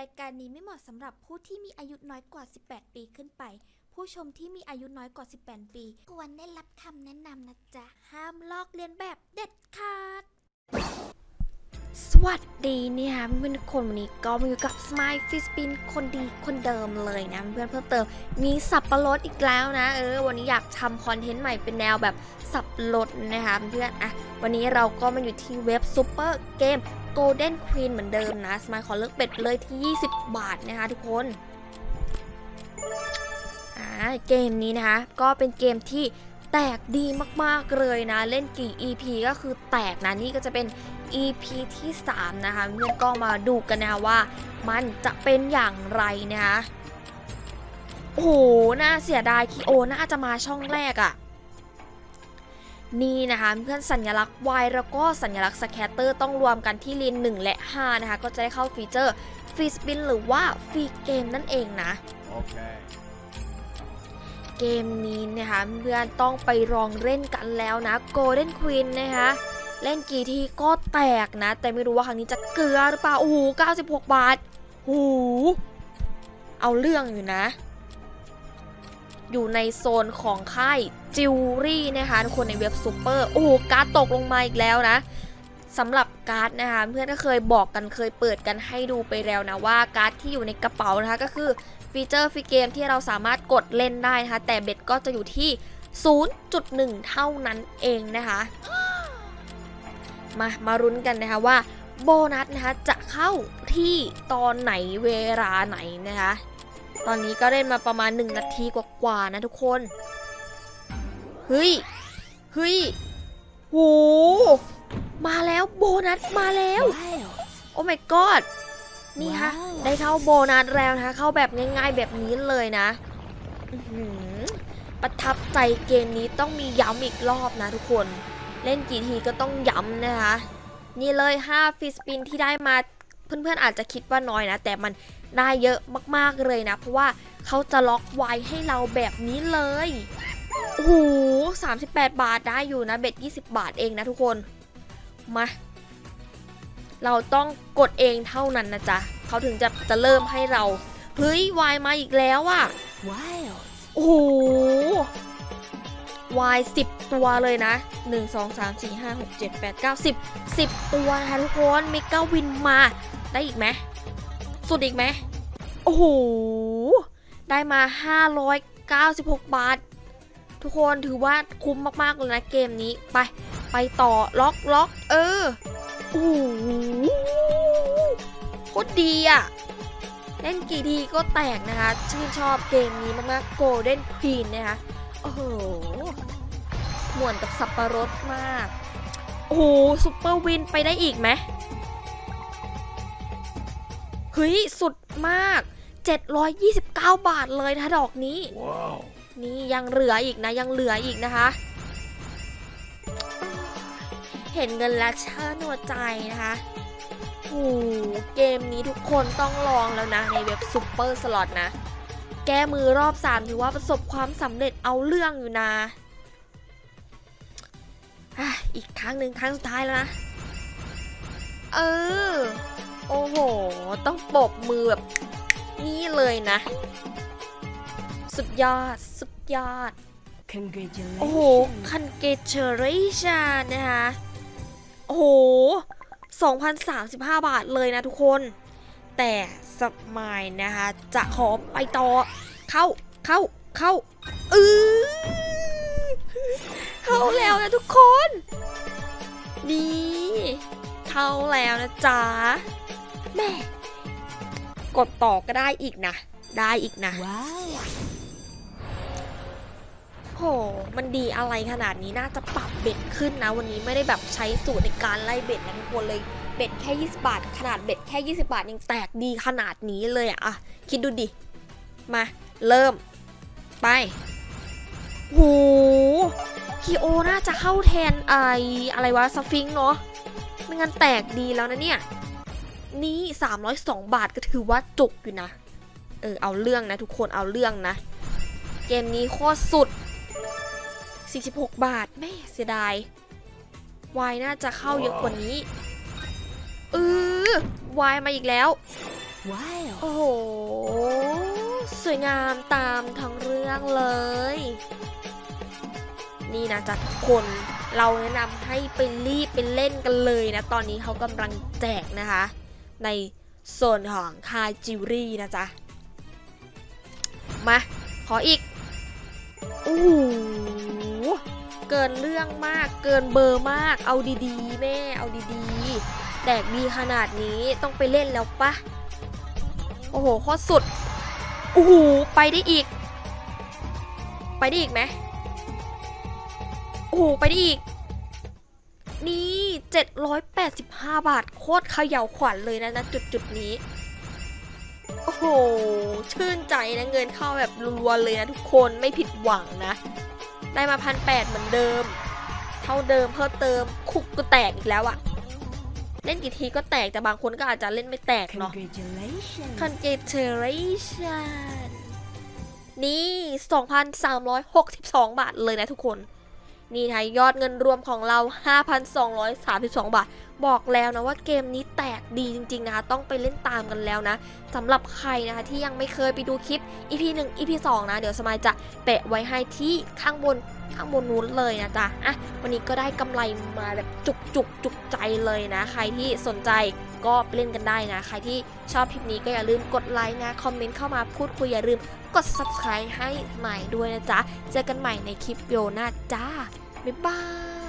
รายการนี้ไม่เหมาะสำหรับผู้ที่มีอายุน้อยกว่า 18 ปีขึ้นไป ผู้ชมที่มีอายุน้อยกว่า 18 ปี ควรได้รับคำแนะนำนะจ๊ะ ห้ามลอกเลียนแบบเด็ดขาด สวัสดีเนี่ยค่ะเพื่อนๆทุกคนวันนี้ก็มาอยู่กับ Smile f i s p i n คนดีคนเดิมเลยนะเพื่อนเพิ่มเติมมีสับปะรดอีกแล้วนะ เออ วันนี้อยากทำคอนเทนต์ใหม่เป็นแนวแบบสับปะรดนะคะเพื่อนอะวันนี้เราก็มาอยู่ที่เว็บซูเปอร์เกม Golden Queen เหมือนเดิมนะ สมายขอเลือกเป็ดเลยที่ 20 บาทนะคะทุกคนอ่าเกมนี้นะคะ ก็เป็นเกมที่แตกดีมากๆเลยนะ เล่นกี่ EP ก็คือแตกนะ นี่ก็จะเป็น EP ที่ 3 นะคะเพื่อนก็มาดูกันนะคะว่ามันจะเป็นอย่างไรนะคะโอ้โห น่าเสียดายคีโอน่าจะมาช่องแรกอะ่ะ นี่นะคะเพื่อนสัญลักษณ์ Y แล้วก็สัญลักษณ์สแคตเตอร์ต้องรวมกันที่ลีน1 และ 5 นะคะ ก็จะได้เข้าฟีเจอร์ฟรีสปินหรือว่าฟรีเกมนั่นเองนะ Okay. เกมนี้นะคะเพื่อนต้องไปลองเล่นกันแล้วนะ Golden Queen นะคะเล่นกี่ทีก็แตกนะ แต่ไม่รู้ว่าครั้งนี้จะเกลือหรือเปล่า โอ้โห 96 บาทโอ้โหเอาเรื่องอยู่นะ อยู่ในโซนของค่าย จิวรี่นะคะทุกคนในเว็บซูเปอร์โอ้การ์ดตกลงมาอีกแล้วนะสำหรับการ์ดนะคะเพื่อนก็เคยบอกกันเคยเปิดกันให้ดูไปแล้วนะว่าการ์ดที่อยู่ในกระเป๋านะคะก็คือฟีเจอร์ฟรีเกมที่เราสามารถกดเล่นได้นะคะแต่เบ็ดก็จะอยู่ที่ 0.1 เท่านั้นเองนะคะมามารุ้นกันนะคะว่าโบนัสนะคะจะเข้าที่ตอนไหนเวลาไหนนะคะ ตอนนี้ก็เล่นมาประมาณ 1 นาทีกว่าๆนะทุกคน เฮ้ย เฮ้ยโหมาแล้วโบนัสมาแล้ว โอ้ my god นี่ค่ะว้าวได้เข้าโบนัสแล้วนะคะ เข้าแบบง่ายๆแบบนี้เลยนะอื้อหือประทับใจเกมนี้ต้องมีย้ำอีกรอบนะทุกคน เล่นกี่ทีก็ต้องย้ำนะคะ นี่เลย 5 ฟิสปินที่ได้มาเพื่อนๆอาจจะคิดว่าน้อยนะ แต่มันได้เยอะมากๆเลยนะ เพราะว่าเขาจะล็อกไว้ให้เราแบบนี้เลย โอ้โห38บแปดบาทได้อยู่นะ เบ็ด20บบาทเองนะทุกคน มา เราต้องกดเองเท่านั้นนะจ๊ะ เขาถึงจะจะเริ่มให้เรา เฮ้ยวายมาอีกแล้วอะ Wild. โอ้โหวายสิบตัวเลยนะ1 2 3 4 5 6 7 8 9 10 10ตัวนะคะทุกคนเมกาวินมาได้อีกไหมสุดอีกไหมโอ้โหได้มา596บาท ทุกคนถือว่าคุ้มมากๆเลยนะเกมนี้ไป ไปต่อล็อกล็อกเออโอ้โหโคตรดีอะเล่นกี่ทีก็แตกนะคะ ชื่นชอบเกมนี้มากๆ Golden Queen นะคะ โอ้โหหมวนกับสับปะรดมาก โอ้โหซุปเปอร์วินไปได้อีกไหมเฮ้ย สุดมาก 729 บาทเลยนะดอกนี้ Whoa. นี่ยังเหลืออีกนะ ยังเหลืออีกนะคะ เห็นเงินแล้วเชิญหัวใจนะคะโอ้โหเกมนี้ทุกคนต้องลองแล้วนะ ในเว็บซูเปอร์สล็อตนะ แก้มือรอบ 3 ถือว่าประสบความสำเร็จเอาเรื่องอยู่นะอีกครั้งหนึ่งครั้งสุดท้ายแล้วนะ เออ โอ้โห ต้องปบมือแบบ นี่เลยนะ สุดยอด สุด ยอด Congratulations. โอ้โหคันเกเชอร์ชันนะคะ โอ้โห 2,035 บาทเลยนะทุกคน แต่สมายนะคะ จะขอไปต่อ เข้า เข้า เข้าเออเข้าแล้วนะทุกคน นี่เข้าแล้วนะจ๊ะ แม่ กดต่อก็ได้อีกนะ ได้อีกนะ Wow. โห มันดีอะไรขนาดนี้น่าจะปรับเบ็ดขึ้นนะ วันนี้ไม่ได้แบบใช้สูตรในการไล่เบ็ดนะทุกคนเลยเบ็ดแค่ 20 บาท ขนาดเบ็ดแค่ 20 บาทยังแตกดีขนาดนี้เลยอะอะคิดดูดิ มา เริ่ม ไปโหคีโอน่าจะเข้าแทนไออะไรวะสฟิงเนาะไม่งั้นแตกดีแล้วนะเนี่ย นี่ 302 บาทก็ถือว่าจุกอยู่นะ เออ เอาเรื่องนะทุกคนเอาเรื่องนะ เกมนี้โคตรสุด 46 บาท แม่เสียดายวายน่าจะเข้าเยอะกว่านี้เออวายมาอีกแล้ว Wild. โอ้โห สวยงามตามทั้งเรื่องเลย นี่นะจ๊ะทุกคนเราแนะนำให้ไปรีบไปเล่นกันเลยนะ ตอนนี้เขากำลังแจกนะคะ ในโซนของคาจิวรี่นะจ๊ะ มา ขออีก โอ้โห เกินเรื่องมาก เกินเบอร์มาก เอาดีๆ แม่ เอาดีๆแตกดีขนาดนี้ต้องไปเล่นแล้วปะ โอ้โหโคตรสุด โอ้โห ไปได้อีก ไปได้อีกไหมโอ้โห ไปได้อีก นี่ 785 บาท โคตรเขย่าขวัญเลยนะนะจุดจุดนี้ โอ้โห ชื่นใจนะเงินเข้าแบบรัวเลยนะทุกคนไม่ผิดหวังนะ ได้มาพันแปดเหมือนเดิม เท่าเดิมเพิ่มเติมคุกก็แตกอีกแล้วอะเล่นกี่ทีก็แตกแต่บางคนก็อาจจะเล่นไม่แตกเนาะ Congratulations. Congratulations นี่ 2,362 บาทเลยนะทุกคน นี่ไทยยอดเงินรวมของเรา 5,232 บาท บอกแล้วนะว่าเกมนี้แตกดีจริงๆนะคะต้องไปเล่นตามกันแล้วนะสำหรับใครนะคะที่ยังไม่เคยไปดูคลิป EP 1 EP 2นะเดี๋ยวสมายจะแปะไว้ให้ที่ข้างบนข้างบนนู้นเลยนะจ๊ะอะวันนี้ก็ได้กำไรมาแบบจุกจุกจุกใจเลยนะ ใครที่สนใจก็ไปเล่นกันได้นะ ใครที่ชอบคลิปนี้ก็อย่าลืมกดไลค์นะ คอมเมนต์เข้ามาพูดคุยอย่าลืมกด subscribe ให้ใหม่ด้วยนะจ๊ะ เจอกันใหม่ในคลิปวิดีโอหน้าจ้า บ๊ายบาย